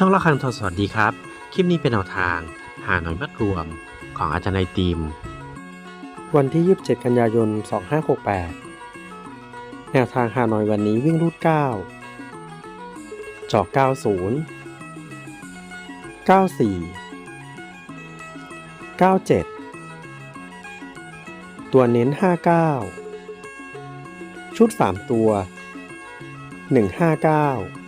ช่องละครังทอสวัสดีครับ คลิปนี้เป็นแนวทาง หาหน่อยมัดรวมของอาจารย์ไอติมวันที่ 27 กันยายน 2568 แนวทางหาหน่อยวันนี้วิ่งรูด 9 จอก 90 94 97 ตัวเน้น 59 ชุด 3 ตัว 159